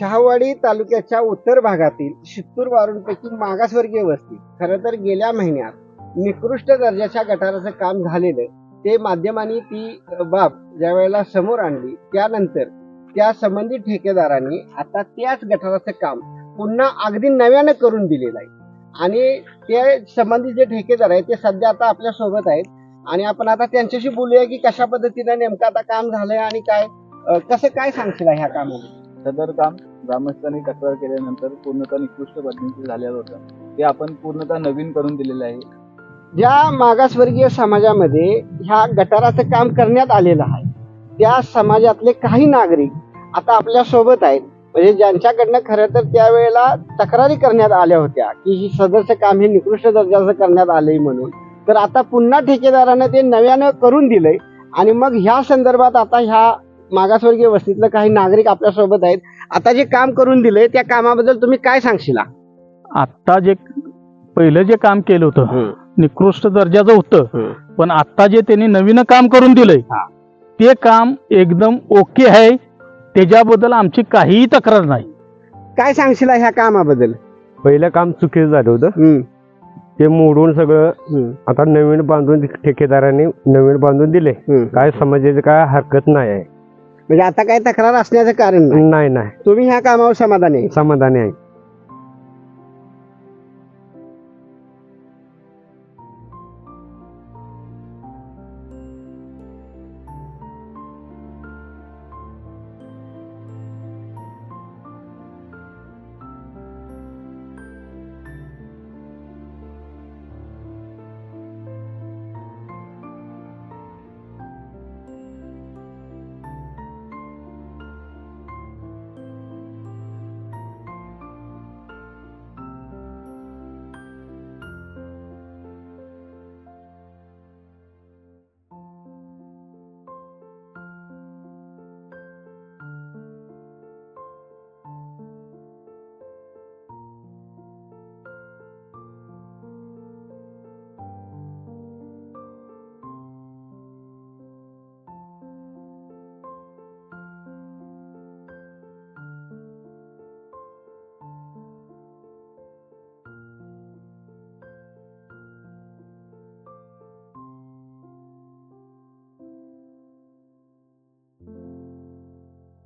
शहावाडी तालुक्याच्या उत्तर भागातील शित्तूर वारूंपैकी मागासवर्गीय वस्ती. खरं तर गेल्या महिन्यात निकृष्ट दर्जाच्या गटाराचं काम झालेलं ते माध्यमांनी ती बाब ज्या वेळेला समोर आणली त्यानंतर त्या संबंधित ठेकेदारांनी आता त्याच गटाराचं काम पुन्हा अगदी नव्यानं करून दिलेलं आहे. आणि ते संबंधित जे ठेकेदार आहेत ते सध्या आता आपल्यासोबत आहेत. आणि आपण आता त्यांच्याशी बोलूया की कशा पद्धतीनं नेमकं आता काम झालंय आणि काय कसं काय सांगशील ह्या कामामध्ये सदर काम ग्रामस्थांनी तक्रार केल्यानंतर पूर्णतः निकृष्ट पद्धतीने झालेलं होतं. ते आपण पूर्णतः नवीन करून दिलेलं आहे. ज्या मागासवर्गीय समाजामध्ये ह्या गटाराचं काम करण्यात आलेलं आहे. त्या समाजातले काही नागरिक आता आपल्यासोबत आहेत. म्हणजे ज्यांच्याकडनं खरं तर त्यावेळेला तक्रारी करण्यात आल्या होत्या की ही सदरचं काम हे निकृष्ट दर्जाचं करण्यात आलंय म्हणून. तर आता पुन्हा ठेकेदारानं ते नव्यानं करून दिलंय. आणि मग ह्या संदर्भात आता ह्या मागासवर्गीय वस्तीतलं काही नागरिक आपल्यासोबत आहेत. आता जे काम करून दिलंय त्या कामाबद्दल तुम्ही काय सांगशीला? आत्ता जे पहिलं जे काम केलं होतं निकृष्ट दर्जाचं होतं पण आता जे त्यांनी नवीन काम करून दिलंय हा. ते काम एकदम ओके आहे. त्याच्याबद्दल आमची काहीही तक्रार नाही. काय सांगशीला ह्या कामाबद्दल? पहिलं काम चुकीचं झालं होतं. ते मोडून सगळं आता नवीन बांधून ठेकेदारांनी नवीन बांधून दिले. काय समाजाची काय हरकत नाही आहे. म्हणजे आता काय तक्रार असण्याचं कारण नाही. नाही नाही. तुम्ही ह्या कामावर समाधानी आहे. समाधानी आहे.